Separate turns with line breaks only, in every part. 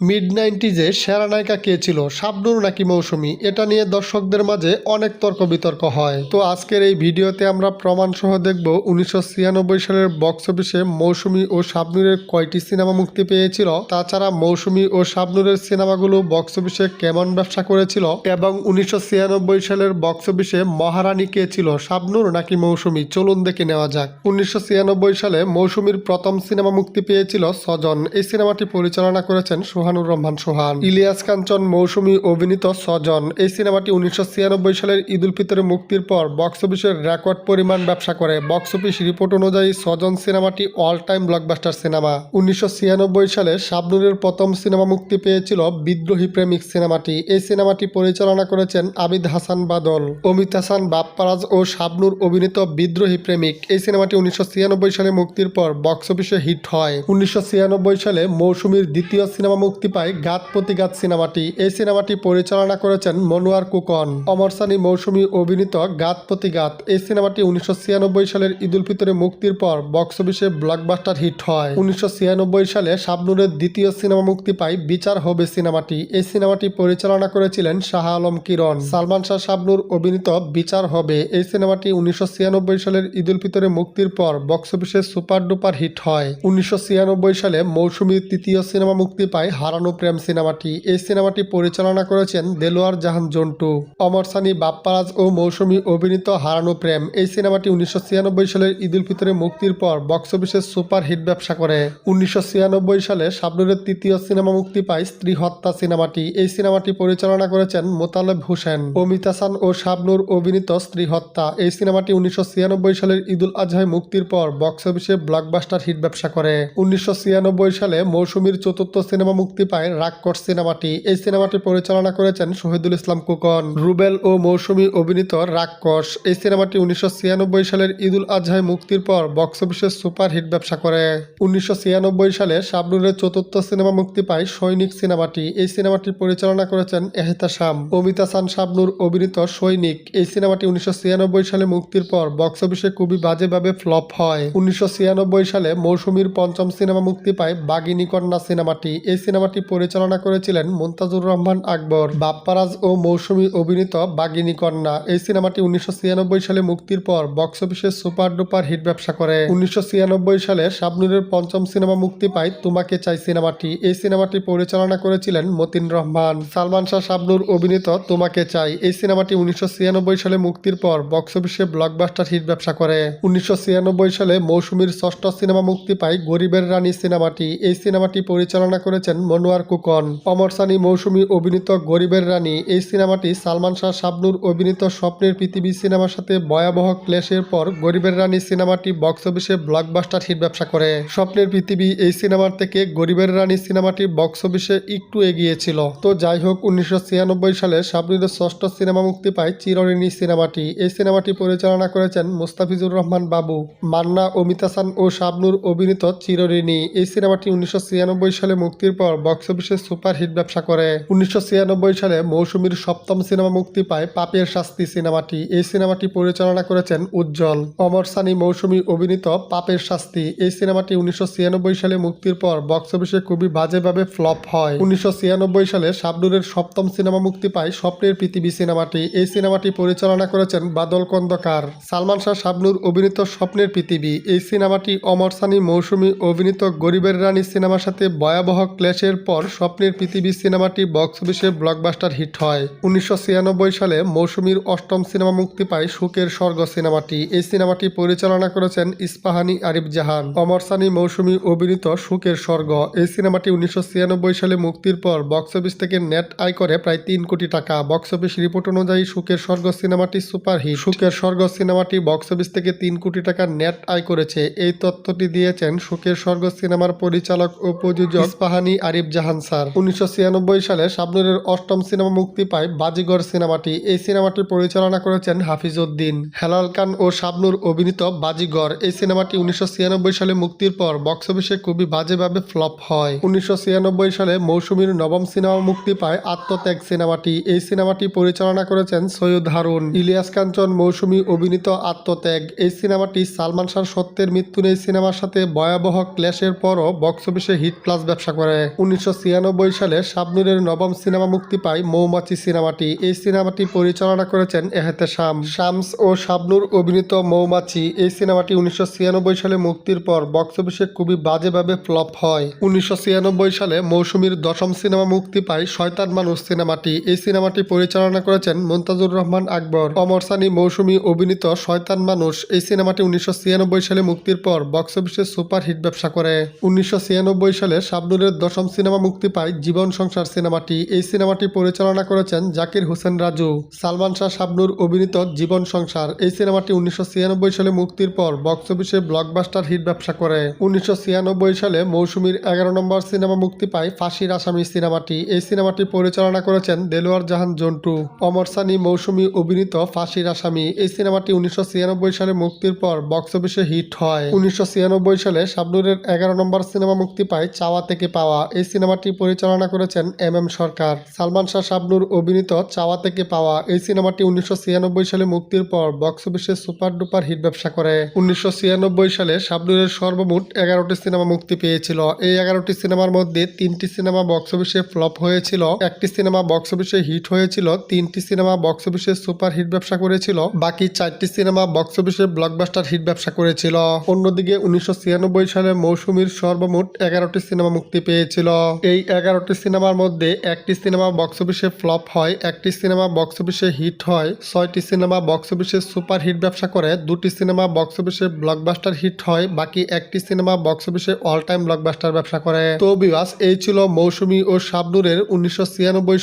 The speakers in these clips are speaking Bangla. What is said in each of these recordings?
মিড নাইনটিজে সেরা নায়িকা কে ছিল? শাবনুর নাকি মৌসুমি? এটা নিয়ে দর্শকদের মাঝে অনেক তর্ক বিতর্ক হয়। তো আজকের এই ভিডিওতে আমরা প্রমাণ সহ দেখব উনিশশো ছিয়ানব্বই সালের বক্স অফিসে মৌসুমী ও শাবনুরের কয়টি সিনেমা মুক্তি পেয়েছিল? তাছাড়া মৌসুমি ও শাবনুরের সিনেমাগুলো বক্স অফিসে কেমন ব্যবসা করেছিল? এবং উনিশশো ছিয়ানব্বই সালের বক্স অফিসে মহারানী কে ছিল? শাবনুর নাকি মৌসুমি? চলুন দেখে নেওয়া যাক। উনিশশো ছিয়ানব্বই সালে মৌসুমীর প্রথম সিনেমা মুক্তি পেয়েছিল সজন এই সিনেমাটি পরিচালনা করেছেন সোহানুর রহমান সোহান, ইলিয়াস কাঞ্চন, মৌসুমী অভিনীত সজন এই সিনেমাটি উনিশশো ছিয়ানব্বই সালের ঈদ উল ফিতরে মুক্তির পর বক্স অফিসের রেকর্ড পরিমাণ ব্যবসা করে। বক্স অফিস রিপোর্ট অনুযায়ী সজন সিনেমাটি অল টাইম ব্লকবাস্টার সিনেমা। উনিশশো ছিয়ানব্বই সালে শাবনুরের প্রথম সিনেমা মুক্তি পেয়েছিল বিদ্রোহী প্রেমিক সিনেমাটি। এই সিনেমাটি পরিচালনা করেছেন আবিদ হাসান বাদল, অমিত হাসান বাপ্পারাজ ও শাবনুর অভিনীত বিদ্রোহী প্রেমিক। এই সিনেমাটি উনিশশো ছিয়ানব্বই সালে মুক্তির পর বক্স অফিসে হিট হয়। উনিশশো ছিয়ানব্বই সালে মৌসুমীর দ্বিতীয় সিনেমা মুক্তি পায় গাত প্রতিগাত সিনেমাটি। এই সিনেমাটি পরিচালনা করেছেন মনোয়ার কুকন। অমর সানি মৌসুমী অভিনীত গাত প্রতিগাত এই সিনেমাটি উনিশশো ছিয়ানব্বই সালের ঈদ উল ফিতরে মুক্তির পর বক্স অফিসে ব্লকবাস্টার হিট হয়। উনিশশো ছিয়ানব্বই সালে শাবনুরের দ্বিতীয় সিনেমা মুক্তি পায় বিচার হবে সিনেমাটি। এই সিনেমাটি পরিচালনা করেছিলেন শাহ আলম কিরণ। সালমান শাহ শাবনুর অভিনীত বিচার হবে। এই সিনেমাটি উনিশশো ছিয়ানব্বই সালের ঈদ উল ফিতরে মুক্তির পর বক্স অফিসে সুপার ডুপার হিট হয়। উনিশশো ছিয়ানব্বই সালে মৌসুমীর তৃতীয় সিনেমা মুক্তি পায় হারানো প্রেম সিনেমাটি। এই সিনেমাটি পরিচালনা করেছেন দেলোয়ার জাহান জন্টু। অমর সানি, বাপ্পারাজ ও মৌসুমী অভিনীত হারানো প্রেম। এই সিনেমাটি উনিশশো ছিয়ানব্বই সালের ঈদ উল ফিতরে মুক্তির পর বক্স অফিসে সুপার হিট ব্যবসা করে। উনিশশো ছিয়ানব্বই সালে শাবনুরের তৃতীয় সিনেমা মুক্তি পায় স্ত্রী হত্যা সিনেমাটি। এই সিনেমাটি পরিচালনা করেছেন মোতালেব হোসেন, অমিত হাসান ও শাবনুর অভিনীত স্ত্রী হত্যা। এই সিনেমাটি উনিশশো ছিয়ানব্বই সালের ঈদুল আজহায় মুক্তির পর বক্স অফিসে ব্লকবাস্টার হিট ব্যবসা করে। উনিশশো ছিয়ানব্বই সালে মৌসুমীর চতুর্থ সিনেমা মুক্তি পায় রাক্ষস সিনেমাটি। এই সিনেমাটি পরিচালনা করেছেন শহীদুল ইসলাম কুকন রুবেল ও মৌসুমী অভিনীত রাক্ষস। এই সিনেমাটি উনিশশো ছিয়ানব্বই সালের ঈদুল আজহায় মুক্তির পর বক্স অফিসে সুপার হিট ব্যবসা করে। উনিশশো ছিয়ানব্বই সালে শাবনুরের চতুর্থ সিনেমা মুক্তি পায় সৈনিক সিনেমাটি। এই সিনেমাটি পরিচালনা করেছেন এহতাসাম অমিত হাসান শাবনুর অভিনীত সৈনিক। এই সিনেমাটি উনিশশো ছিয়ানব্বই সালে মুক্তির পর বক্স অফিসে খুবই বাজেভাবে ফ্লপ হয়। উনিশশো ছিয়ানব্বই সালে মৌসুমীর পঞ্চম সিনেমা মুক্তি পায় বাগিনী কন্যা সিনেমাটি। এই সিনেমাটি পরিচালনা করেছিলেন মুনতাজুর রহমান আকবর, বাপ্পারাজ ও মৌসুমী অভিনীত বাগিনী কন্যা। এই সিনেমাটি উনিশশো ছিয়ানব্বই সালে মুক্তির পর বক্স অফিসে সুপার ডুপার হিট ব্যবসা করে। উনিশশো ছিয়ানব্বই সালে শাবনুরের পঞ্চম সিনেমা মুক্তি পায় তোমাকে চাই সিনেমাটি। এই সিনেমাটি পরিচালনা করেছিলেন মতিন রহমান। সালমান শাহ শাবনুর অভিনীত তোমাকে চাই। এই সিনেমাটি উনিশশো ছিয়ানব্বই সালে মুক্তির পর বক্স অফিসে ব্লকবাস্টার হিট ব্যবসা করে। উনিশশো ছিয়ানব্বই সালে মৌসুমীর ষষ্ঠ সিনেমা মুক্তি পায় গরিবের রানী সিনেমাটি। এই সিনেমাটি পরিচালনা করেছেন মনোয়ার কুকন। অমর সানি মৌসুমী অভিনীত গরিবের রানী। এই সিনেমাটি সালমান শাহ শাবনুর অভিনীত স্বপ্নের পৃথিবী সিনেমার সাথে ভয়াবহ ক্লেশের পর গরিবের রানী সিনেমাটি বক্স অফিসে ব্লকবাস্টার হিট ব্যবসা করে। স্বপ্নের পৃথিবী এই সিনেমার থেকে গরিবের রানী সিনেমাটি বক্স অফিসে একটু এগিয়েছিল। তো যাই হোক, উনিশশো ছিয়ানব্বই সালে শাবনুরের ষষ্ঠ সিনেমা মুক্তি পায় চিরঋণী সিনেমাটি। এই সিনেমাটি পরিচালনা করেছেন মুস্তাফিজুর রহমান বাবু, মান্না, অমিত হাসান ও শাবনুর অভিনীত চিরঋণী। এই সিনেমাটি উনিশশো ছিয়ানব্বই সালে মুক্তির পর বক্স অফিসে সুপার হিট ব্যবসা করে। উনিশশো ছিয়ানব্বই সালে মৌসুমীর সপ্তম সিনেমা মুক্তি পায় পাপের শাস্তি সিনেমাটি। এই সিনেমাটি পরিচালনা করেছেন উজ্জ্বল। অমর সানি মৌসুমী অভিনীত পাপের শাস্তি। এই সিনেমাটি উনিশশো ছিয়ানব্বই সালে মুক্তির পর বক্স অফিসে খুবই বাজেভাবে ফ্লপ হয়। উনিশশো ছিয়ানব্বই সালে শাবনুরের সপ্তম সিনেমা মুক্তি পায় স্বপ্নের পৃথিবী সিনেমাটি। এই সিনেমাটি পরিচালনা করেছেন বাদল কন্দকার। সালমান শাহ শাবনুর অভিনীত স্বপ্নের পৃথিবী। এই সিনেমাটি অমর সানি মৌসুমী অভিনীত গরিবের রানী সিনেমার সাথে ভয়াবহ ক্লেশের পর স্বপ্নের পৃথিবী সিনেমাটি বক্স অফিসে ব্লকবাস্টার হিট হয়। উনিশশো ছিয়ানব্বই সালে মৌসুমীর অষ্টম সিনেমা মুক্তি পায় সুখের স্বর্গ সিনেমাটি। এই সিনেমাটি পরিচালনা করেছেন ইস্পাহানি আরিফ জাহান। অমর সানি মৌসুমী অভিনীত সুখের স্বর্গ। এই সিনেমাটি উনিশশো ছিয়ানব্বই সালে মুক্তির পর বক্স অফিস থেকে নেট আয় করে প্রায় তিন কোটি টাকা। বক্স অফিস রিপোর্ট অনুযায়ী সুখের স্বর্গ সিনেমাটি সুপার হিট। সুখের স্বর্গ সিনেমাটি বক্স অফিস থেকে তিন কোটি টাকা নেট আয় করেছে। এই তথ্যটি দিয়েছেন সুখের স্বর্গ সিনেমার পরিচালক ও প্রযোজক ইস্পাহানি আরিফ জাহান স্যার। উনিশশো ছিয়ানব্বই সালে শাবনুরের অষ্টম সিনেমা মুক্তি পায় বাজিগর সিনেমাটি। এই সিনেমাটি পরিচালনা করেছেন হাফিজউদ্দিন হেলাল খান ও শাবনুর অভিনীত বাজিগর। এই সিনেমাটি উনিশশো ছিয়ানব্বই সালে মুক্তির পর বক্স অফিসে খুবই বাজেভাবে ফ্লপ হয়। উনিশশো ছিয়ানব্বই সালে মৌসুমীর নবম সিনেমা মুক্তি পায় আত্মত্যাগ সিনেমাটি। এই সিনেমাটি পরিচালনা করেছেন সৈয়দ হারুন। ইলিয়াস কাঞ্চন মৌসুমী অভিনীত আত্মত্যাগ। এই সিনেমাটি সালমান শাহ সত্যের মৃত্যু নেই সিনেমার সাথে ভয়াবহ ক্ল্যাশের পরও বক্স অফিসে হিট প্লাস ব্যবসা করে। উনিশশো ছিয়ানব্বই সালে শাবনুরের নবম সিনেমা মুক্তি পায় মৌমাছি সিনেমাটি। এই সিনেমাটি পরিচালনা করেছেন এহেতে শাম শামস ও শাবনুর অভিনীত মৌমাছি, এই সিনেমাটি উনিশশো ছিয়ানব্বই সালে মুক্তির পর বক্স অফিসে খুবই বাজেভাবে ফ্লপ হয়। উনিশশো ছিয়ানব্বই সালে মৌসুমীর দশম সিনেমা মুক্তি পায় শয়তান মানুষ সিনেমাটি। এই সিনেমাটি পরিচালনা করেছেন মন্তাজুর রহমান আকবর। অমর সানি মৌসুমী অভিনীত শয়তান মানুষ, এই সিনেমাটি উনিশশো ছিয়ানব্বই সালে মুক্তির পর বক্স অফিসে সুপার হিট ব্যবসা করে। উনিশশো ছিয়ানব্বই সালে শাবনুরের দশম সিনেমা মুক্তি পায় জীবন সংসার সিনেমাটি। এই সিনেমাটি পরিচালনা করেছেন জাকির হোসেন রাজু, সালমান শাহ শাবনুর অভিনীত জীবন সংসার। এই সিনেমাটি উনিশশো ছিয়ানব্বই সালে মুক্তির পর বক্স অফিসে ব্লকবাস্টার হিট ব্যবসা করে। উনিশশো ছিয়ানব্বই সালে মৌসুমীর এগারো নম্বর সিনেমা মুক্তি পায় ফাঁসির আসামি সিনেমাটি। এই সিনেমাটি পরিচালনা করেছেন দেলোয়ার জাহান জন্টু। অমর সানি মৌসুমী অভিনীত ফাঁসির আসামি। এই সিনেমাটি উনিশশো ছিয়ানব্বই সালে মুক্তির পর বক্স অফিসে হিট হয়। উনিশশো ছিয়ানব্বই সালে শাবনুরের এগারো নম্বর সিনেমা মুক্তি পায় চাওয়া থেকে পাওয়া। এই সিনেমাটি পরিচালনা করেছেন এম এম সরকার। সালমান শাহ শাবনুর অভিনীত চাওয়া থেকে পাওয়া এই সিনেমাটি উনিশশো ছিয়ানব্বই সালে মুক্তির পর বক্স অফিসে সুপার ডুপার হিট ব্যবসা করে। উনিশশো ছিয়ানব্বই সালে শাবনুরের সর্বমোট এগারোটি সিনেমা মুক্তি পেয়েছিল। এই এগারোটি সিনেমার মধ্যে তিনটি সিনেমা বক্স অফিসে ফ্লপ হয়েছিল, একটি সিনেমা বক্স অফিসে হিট হয়েছিল, তিনটি সিনেমা বক্স অফিসে সুপার হিট ব্যবসা করেছিল, বাকি চারটি সিনেমা বক্স অফিসে ব্লকবাস্টার হিট ব্যবসা করেছিল। অন্যদিকে উনিশশো ছিয়ানব্বই সালে মৌসুমীর সর্বমোট এগারোটি সিনেমা মুক্তি পেয়েছিল। এই এগারোটি সিনেমার মধ্যে একটি সিনেমা বক্স অফিসে ফ্লপ হয়, একটি সিনেমা বক্স অফিসে হিট হয়, ছয়টি সিনেমা বক্স অফিসে সুপার হিট ব্যবসা করে, দুটি সিনেমা বক্স অফিসে ব্লকবাস্টার হিট হয়, বাকি একটি সিনেমা বক্স অফিসে অল টাইম ব্লকবাস্টার ব্যবসা করে। তো বিবাস এই ছিল মৌসুমী ও শাবনুরের উনিশশো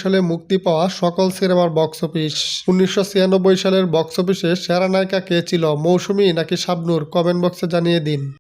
সালে মুক্তি পাওয়া সকল সিনেমার বক্স অফিস উনিশশো ছিয়ানব্বই সালের বক্স অফিসে সেরা নায়িকা কে ছিল মৌসুমী নাকি শাবনুর? কমেন্ট বক্সে জানিয়ে দিন।